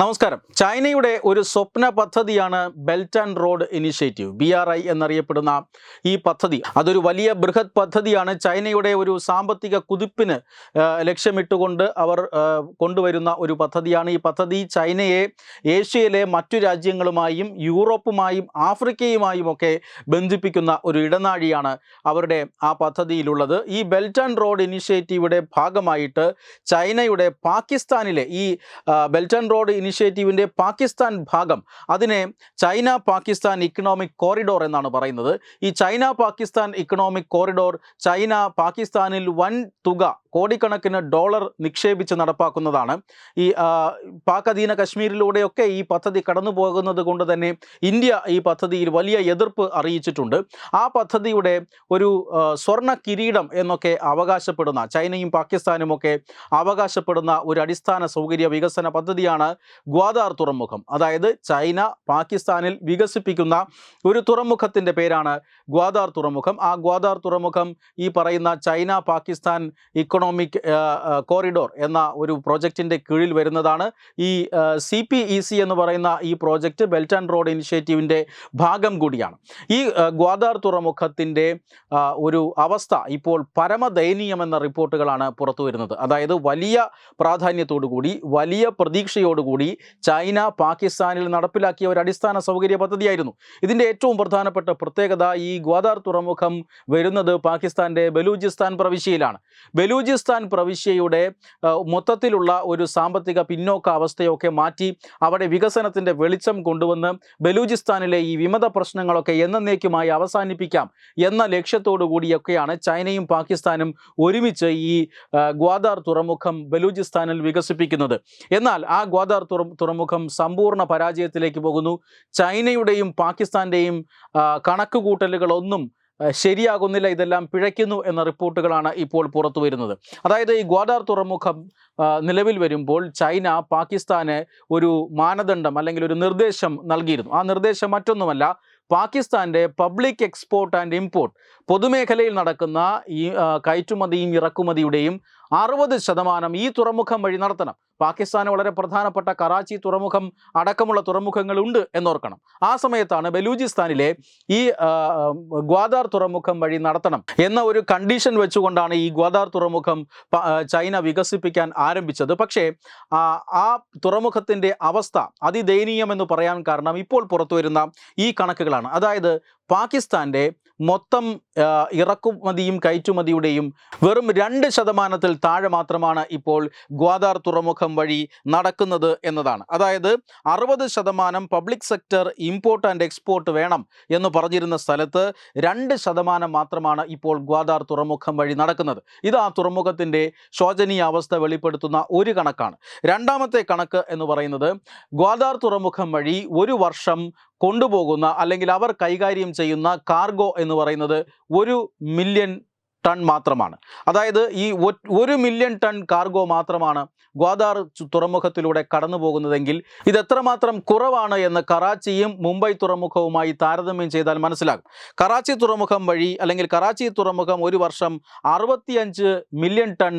നമസ്കാരം. ചൈനയുടെ ഒരു സ്വപ്ന പദ്ധതിയാണ് belt and road initiative B R I എന്നറിയപ്പെടുന്ന ഈ പദ്ധതി. അതൊരു വലിയ ബൃഹത് പദ്ധതിയാണ്. ചൈനയുടെ ഒരു സാമ്പത്തിക കുതിപ്പിന് ലക്ഷ്യമിട്ടുകൊണ്ട് അവർ കൊണ്ടുവരുന്ന ഒരു പദ്ധതിയാണ് ഈ പദ്ധതി. ചൈനയെ ഏഷ്യയിലെ മറ്റു രാജ്യങ്ങളുമായും യൂറോപ്പുമായും ആഫ്രിക്കയുമായും ഒക്കെ ബന്ധിപ്പിക്കുന്ന ഒരു ഇടനാഴിയാണ് അവരുടെ ആ പദ്ധതിയിലുള്ളത്. ഈ ബെൽറ്റ് ആൻഡ് റോഡ് ഇനിഷ്യേറ്റീവിടെ ഭാഗമായിട്ട് ചൈനയുടെ പാകിസ്ഥാനിലെ ഈ ബെൽറ്റ് ആൻഡ് റോഡ് ഇനിഷ്യേറ്റീവിന്റെ പാകിസ്ഥാൻ ഭാഗം അതിനെ ചൈന പാകിസ്ഥാൻ ഇക്കണോമിക് കോറിഡോർ എന്നാണ് പറയുന്നത്. ഈ China Pakistan economic corridor China പാകിസ്ഥാനിൽ വൻ തുക കോടിക്കണക്കിന് ഡോളർ നിക്ഷേപിച്ച് നടപ്പാക്കുന്നതാണ്. ഈ പാക് അധീന കശ്മീരിലൂടെയൊക്കെ ഈ പദ്ധതി കടന്നു പോകുന്നത് കൊണ്ട് തന്നെ ഇന്ത്യ ഈ പദ്ധതിയിൽ വലിയ എതിർപ്പ് അറിയിച്ചിട്ടുണ്ട്. ആ പദ്ധതിയുടെ ഒരു സ്വർണ കിരീടം എന്നൊക്കെ അവകാശപ്പെടുന്ന ചൈനയും പാകിസ്ഥാനും ഒക്കെ അവകാശപ്പെടുന്ന ഒരു അടിസ്ഥാന സൗകര്യ വികസന പദ്ധതിയാണ് ഗ്വാദാർ തുറമുഖം. അതായത് ചൈന പാകിസ്ഥാനിൽ വികസിപ്പിക്കുന്ന ഒരു തുറമുഖത്തിന്റെ പേരാണ് ഗ്വാദാർ തുറമുഖം. ആ ഗ്വാദാർ തുറമുഖം ഈ പറയുന്ന ചൈന പാകിസ്ഥാൻ ഇക്കണോമിക് കോറിഡോർ എന്ന ഒരു പ്രോജക്റ്റിന്റെ കീഴിൽ വരുന്നതാണ്. ഈ സി പി ഇ സി എന്ന് പറയുന്ന ഈ പ്രോജക്റ്റ് ബെൽറ്റ് ആൻഡ് റോഡ് ഇനിഷ്യേറ്റീവിന്റെ ഭാഗം കൂടിയാണ്. ഈ ഗ്വാദാർ തുറമുഖത്തിന്റെ ഒരു അവസ്ഥ ഇപ്പോൾ പരമദയനീയമെന്ന റിപ്പോർട്ടുകളാണ് പുറത്തു വരുന്നത്. അതായത് വലിയ പ്രാധാന്യത്തോടു കൂടി വലിയ പ്രതീക്ഷയോടുകൂടി ചൈന പാകിസ്ഥാനിൽ നടപ്പിലാക്കിയ ഒരു അടിസ്ഥാന സൗകര്യ പദ്ധതിയായിരുന്നു. ഇതിന്റെ ഏറ്റവും പ്രധാനപ്പെട്ട പ്രത്യേകത ഈ ഗ്വാദാർ തുറമുഖം വരുന്നത് പാകിസ്ഥാന്റെ ബലൂചിസ്ഥാൻ പ്രവിശ്യയിലാണ്. ബലൂചിസ്ഥാൻ പ്രവിശ്യയുടെ മൊത്തത്തിലുള്ള ഒരു സാമ്പത്തിക പിന്നോക്ക അവസ്ഥയൊക്കെ മാറ്റി അവിടെ വികസനത്തിന്റെ വെളിച്ചം കൊണ്ടുവന്ന് ബലൂചിസ്ഥാനിലെ ഈ വിമത പ്രശ്നങ്ങളൊക്കെ എന്നേക്കുമായി അവസാനിപ്പിക്കാം എന്ന ലക്ഷ്യത്തോടു കൂടിയൊക്കെയാണ് ചൈനയും പാകിസ്ഥാനും ഒരുമിച്ച് ഈ ഗ്വാദാർ തുറമുഖം ബലൂചിസ്ഥാനിൽ വികസിപ്പിക്കുന്നത്. എന്നാൽ ആ ഗ്വാദാർ തുറമുഖം സമ്പൂർണ പരാജയത്തിലേക്ക് പോകുന്നു. ചൈനയുടെയും പാകിസ്ഥാന്റെയും കണക്കുകൂട്ടലുകളൊന്നും ശരിയാകുന്നില്ല ഇതെല്ലാം പിഴയ്ക്കുന്നു എന്ന റിപ്പോർട്ടുകളാണ് ഇപ്പോൾ പുറത്തു വരുന്നത്. അതായത് ഈ ഗ്വാദാർ തുറമുഖം നിലവിൽ വരുമ്പോൾ ചൈന പാകിസ്ഥാന് ഒരു മാനദണ്ഡം അല്ലെങ്കിൽ ഒരു നിർദ്ദേശം നൽകിയിരുന്നു. ആ നിർദ്ദേശം മറ്റൊന്നുമല്ല പാകിസ്ഥാന്റെ പബ്ലിക് എക്സ്പോർട്ട് ആൻഡ് ഇമ്പോർട്ട്. പൊതുമേഖലയിൽ നടക്കുന്ന ഈ കയറ്റുമതിയും ഇറക്കുമതിയുടെയും അറുപത് ശതമാനം ഈ തുറമുഖം വഴി നടത്തണം. പാകിസ്ഥാന് വളരെ പ്രധാനപ്പെട്ട കറാച്ചി തുറമുഖം അടക്കമുള്ള തുറമുഖങ്ങളുണ്ട് എന്നോർക്കണം. ആ സമയത്താണ് ബലൂചിസ്ഥാനിലെ ഈ ഗ്വാദാർ തുറമുഖം വഴി നടത്തണം എന്ന ഒരു കണ്ടീഷൻ വെച്ചുകൊണ്ടാണ് ഈ ഗ്വാദാർ തുറമുഖം ചൈന വികസിപ്പിക്കാൻ ആരംഭിച്ചത്. പക്ഷേ ആ, തുറമുഖത്തിന്റെ അവസ്ഥ അതിദയനീയമെന്ന് പറയാൻ കാരണം ഇപ്പോൾ പുറത്തു വരുന്ന ഈ കണക്കുകളാണ്. അതായത് പാകിസ്ഥാന്റെ മൊത്തം ഇറക്കുമതിയും കയറ്റുമതിയുടെയും വെറും രണ്ട് ശതമാനത്തിൽ താഴെ മാത്രമാണ് ഇപ്പോൾ ഗ്വാദാർ തുറമുഖം വഴി നടക്കുന്നത് എന്നതാണ്. അതായത് അറുപത് ശതമാനം public sector import and export വേണം എന്ന് പറഞ്ഞിരുന്ന സ്ഥലത്ത് രണ്ട് ശതമാനം മാത്രമാണ് ഇപ്പോൾ ഗ്വാദാർ തുറമുഖം വഴി നടക്കുന്നത്. ഇത് ആ തുറമുഖത്തിന്റെ ശോചനീയ അവസ്ഥ വെളിപ്പെടുത്തുന്ന ഒരു കണക്കാണ്. രണ്ടാമത്തെ കണക്ക് എന്ന് പറയുന്നത് ഗ്വാദാർ തുറമുഖം വഴി ഒരു വർഷം കൊണ്ടുപോകുന്ന അല്ലെങ്കിൽ അവർ കൈകാര്യം ചെയ്യുന്ന കാർഗോ എന്ന് പറയുന്നത് ഒരു മില്യൺ ടൺ മാത്രമാണ്. അതായത് ഈ ഒരു മില്യൺ ടൺ കാർഗോ മാത്രമാണ് ഗ്വാദാർ തുറമുഖത്തിലൂടെ കടന്നു പോകുന്നതെങ്കിൽ ഇത് എത്രമാത്രം കുറവാണ് എന്ന് കറാച്ചിയും മുംബൈ തുറമുഖവുമായി താരതമ്യം ചെയ്താൽ മനസ്സിലാകും. കറാച്ചി തുറമുഖം വഴി അല്ലെങ്കിൽ കറാച്ചി തുറമുഖം ഒരു വർഷം അറുപത്തിയഞ്ച് മില്യൺ ടൺ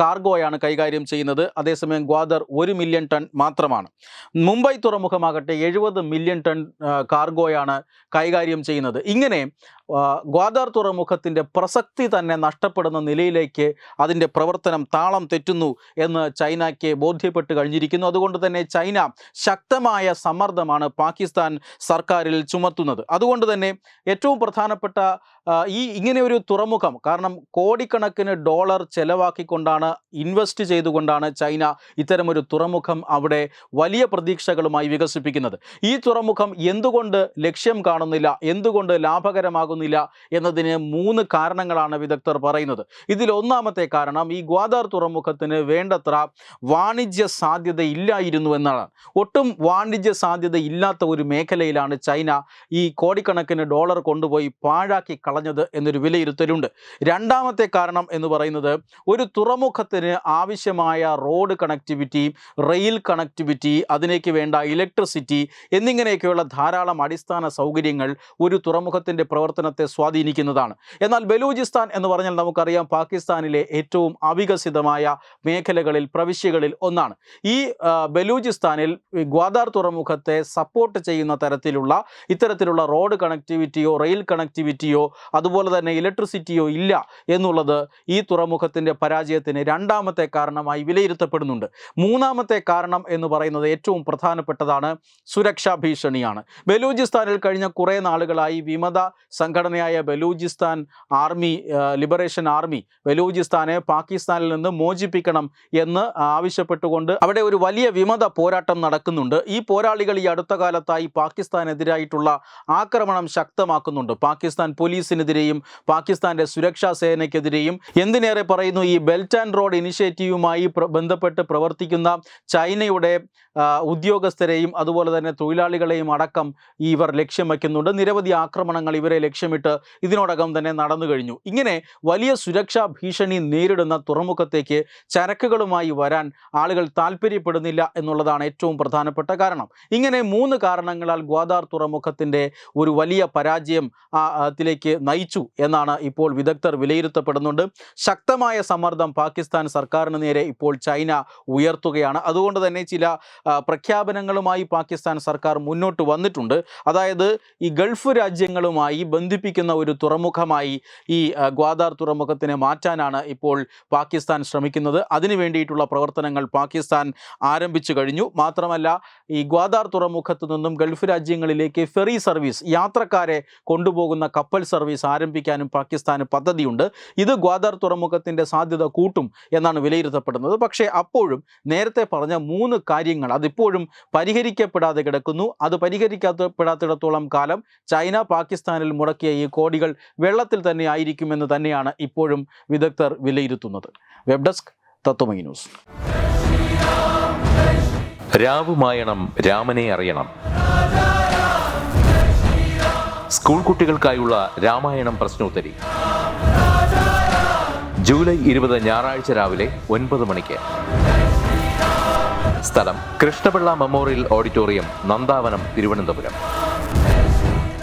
കാർഗോയാണ് കൈകാര്യം ചെയ്യുന്നത്. അതേസമയം ഗ്വാദർ ഒരു മില്യൺ ടൺ മാത്രമാണ്. മുംബൈ തുറമുഖമാകട്ടെ എഴുപത് മില്യൺ ടൺ കാർഗോയാണ് കൈകാര്യം ചെയ്യുന്നത്. ഇങ്ങനെ ഗ്വാദാർ തുറമുഖത്തിന്റെ പ്രസക്തി തന്നെ നഷ്ടപ്പെടുന്ന നിലയിലേക്ക് അതിന്റെ പ്രവർത്തനം താളം തെറ്റുന്നു എന്ന് ചൈനയ്ക്ക് ബോധ്യപ്പെട്ട് കഴിഞ്ഞിരിക്കുന്നു. അതുകൊണ്ട് തന്നെ ചൈന ശക്തമായ സമ്മർദ്ദമാണ് പാകിസ്ഥാൻ സർക്കാരിൽ ചുമത്തുന്നത്. അതുകൊണ്ട് തന്നെ ഏറ്റവും പ്രധാനപ്പെട്ട ഈ ഇങ്ങനെ ഒരു തുറമുഖം കാരണം കോടിക്കണക്കിന് ഡോളർ ചെലവാക്കിക്കൊണ്ടാണ് ഇൻവെസ്റ്റ് ചെയ്തുകൊണ്ടാണ് ചൈന ഇത്തരമൊരു തുറമുഖം അവിടെ വലിയ പ്രതീക്ഷകളുമായി വികസിപ്പിക്കുന്നത്. ഈ തുറമുഖം എന്തുകൊണ്ട് ലക്ഷ്യം കാണുന്നില്ല? എന്തുകൊണ്ട് ലാഭകരമാകുന്നില്ല എന്നതിന് മൂന്ന് കാരണങ്ങളാണ് വിദഗ്ധർ പറയുന്നത്. ഇതിൽ ഒന്നാമത്തെ കാരണം ഈ ഗ്വാദാർ തുറമുഖത്തിന് വേണ്ടത്ര വാണിജ്യ സാധ്യത ഇല്ലായിരുന്നു എന്നാണ്. ഒട്ടും വാണിജ്യ സാധ്യത ഇല്ലാത്ത ഒരു മേഖലയിലാണ് ചൈന ഈ കോടിക്കണക്കിന് ഡോളർ കൊണ്ടുപോയി പാഴാക്കി കളഞ്ഞത് എന്നൊരു വിലയിരുത്തലുണ്ട്. രണ്ടാമത്തെ കാരണം എന്ന് പറയുന്നത് ഒരു തുറമുഖത്തിന് ആവശ്യമായ റോഡ് കണക്ടിവിറ്റി റെയിൽ കണക്ടിവിറ്റി അതിനേക്ക് വേണ്ട ഇലക്ട്രിസിറ്റി എന്നിങ്ങനെയൊക്കെയുള്ള ധാരാളം അടിസ്ഥാന സൗകര്യങ്ങൾ ഒരു തുറമുഖത്തിന്റെ പ്രവർത്തനം പ്രവർത്തനത്തെ സ്വാധീനിക്കുന്നതാണ്. എന്നാൽ ബലൂചിസ്ഥാൻ എന്ന് പറഞ്ഞാൽ നമുക്കറിയാം പാകിസ്ഥാനിലെ ഏറ്റവും അവികസിതമായ മേഖലകളിൽ പ്രവിശ്യകളിൽ ഒന്നാണ്. ഈ ബലൂചിസ്ഥാനിൽ ഗ്വാദാർ തുറമുഖത്തെ സപ്പോർട്ട് ചെയ്യുന്ന തരത്തിലുള്ള ഇത്തരത്തിലുള്ള റോഡ് കണക്ടിവിറ്റിയോ റെയിൽ കണക്ടിവിറ്റിയോ അതുപോലെ തന്നെ ഇലക്ട്രിസിറ്റിയോ ഇല്ല എന്നുള്ളത് ഈ തുറമുഖത്തിന്റെ പരാജയത്തിന് രണ്ടാമത്തെ കാരണമായി വിലയിരുത്തപ്പെടുന്നുണ്ട്. മൂന്നാമത്തെ കാരണം എന്ന് പറയുന്നത് ഏറ്റവും പ്രധാനപ്പെട്ടതാണ് സുരക്ഷാ ഭീഷണിയാണ്. ബലൂചിസ്ഥാനിൽ കഴിഞ്ഞ കുറേ നാളുകളായി വിമത സംഘടനയായ ബലൂചിസ്ഥാൻ ആർമി ലിബറേഷൻ ആർമി ബലൂചിസ്ഥാനെ പാകിസ്ഥാനിൽ നിന്ന് മോചിപ്പിക്കണം എന്ന് ആവശ്യപ്പെട്ടുകൊണ്ട് അവിടെ ഒരു വലിയ വിമത പോരാട്ടം നടക്കുന്നുണ്ട്. ഈ പോരാളികൾ ഈ അടുത്ത കാലത്തായി പാകിസ്ഥാനെതിരായിട്ടുള്ള ആക്രമണം ശക്തമാക്കുന്നുണ്ട്. പാകിസ്ഥാൻ പോലീസിനെതിരെയും പാകിസ്ഥാന്റെ സുരക്ഷാ സേനയ്ക്കെതിരെയും എന്തിനേറെ പറയുന്നു? ഈ ബെൽറ്റ് ആൻഡ് റോഡ് ഇനിഷ്യേറ്റീവുമായി ബന്ധപ്പെട്ട് പ്രവർത്തിക്കുന്ന ചൈനയുടെ ഉദ്യോഗസ്ഥരെയും അതുപോലെ തന്നെ തൊഴിലാളികളെയും അടക്കം ഇവർ ലക്ഷ്യം വയ്ക്കുന്നുണ്ട്. നിരവധി ആക്രമണങ്ങൾ ഇവരെ ലക്ഷ്യമിട്ട് ഇതിനോടകം തന്നെ നടന്നു കഴിഞ്ഞു. ഇങ്ങനെ വലിയ സുരക്ഷാ ഭീഷണി നേരിടുന്ന തുറമുഖത്തേക്ക് ചരക്കുകളുമായി വരാൻ ആളുകൾ താല്പര്യപ്പെടുന്നില്ല എന്നുള്ളതാണ് ഏറ്റവും പ്രധാനപ്പെട്ട കാരണം. ഇങ്ങനെ മൂന്ന് കാരണങ്ങളാൽ ഗ്വാദാർ തുറമുഖത്തിന്റെ ഒരു വലിയ പരാജയം അതിലേക്ക് നയിച്ചു എന്നാണ് ഇപ്പോൾ വിദഗ്ധർ വിലയിരുത്തപ്പെടുന്നുണ്ട്. ശക്തമായ സമ്മർദ്ദം പാകിസ്ഥാൻ സർക്കാരിന് നേരെ ഇപ്പോൾ ചൈന ഉയർത്തുകയാണ്. അതുകൊണ്ട് തന്നെ ചില പ്രഖ്യാപനങ്ങളുമായി പാകിസ്ഥാൻ സർക്കാർ മുന്നോട്ട് വന്നിട്ടുണ്ട്. അതായത് ഈ ഗൾഫ് രാജ്യങ്ങളുമായി ബന്ധിപ്പിക്കുന്ന ഒരു തുറമുഖമായി ഈ ഗ്വാദാർ തുറമുഖത്തിനെ മാറ്റാനാണ് ഇപ്പോൾ പാകിസ്ഥാൻ ശ്രമിക്കുന്നത്. അതിനു വേണ്ടിയിട്ടുള്ള പ്രവർത്തനങ്ങൾ പാകിസ്ഥാൻ ആരംഭിച്ചു കഴിഞ്ഞു. മാത്രമല്ല ഈ ഗ്വാദാർ തുറമുഖത്ത് നിന്നും ഗൾഫ് രാജ്യങ്ങളിലേക്ക് ഫെറി സർവീസ് യാത്രക്കാരെ കൊണ്ടുപോകുന്ന കപ്പൽ സർവീസ് ആരംഭിക്കാനും പാകിസ്ഥാന് പദ്ധതിയുണ്ട്. ഇത് ഗ്വാദാർ തുറമുഖത്തിന്റെ സാധ്യത കൂട്ടും എന്നാണ് വിലയിരുത്തപ്പെടുന്നത്. പക്ഷേ അപ്പോഴും നേരത്തെ പറഞ്ഞ മൂന്ന് കാര്യങ്ങൾ അതിപ്പോഴും പരിഹരിക്കപ്പെടാതെ കിടക്കുന്നു. അത് പരിഹരിക്കപ്പെടാത്തിടത്തോളം കാലം ചൈന പാകിസ്ഥാനിൽ മുടക്കിയ ഈ കോടികൾ വെള്ളത്തിൽ തന്നെ ആയിരിക്കുമെന്ന് തന്നെയാണ് ഇപ്പോഴും വിദഗ്ധർ വിലയിരുത്തുന്നത്. Web desk Tatvamayi news. രാവുമായണം രാമനെ അറിയണം. സ്കൂൾ കുട്ടികൾക്കായുള്ള രാമായണം പ്രശ്നോത്തരി. ജൂലൈ ഇരുപത് ഞായറാഴ്ച രാവിലെ ഒൻപത് മണിക്ക്. സ്ഥലം കൃഷ്ണപിള്ള മെമ്മോറിയൽ ഓഡിറ്റോറിയം നന്ദാവനം തിരുവനന്തപുരം.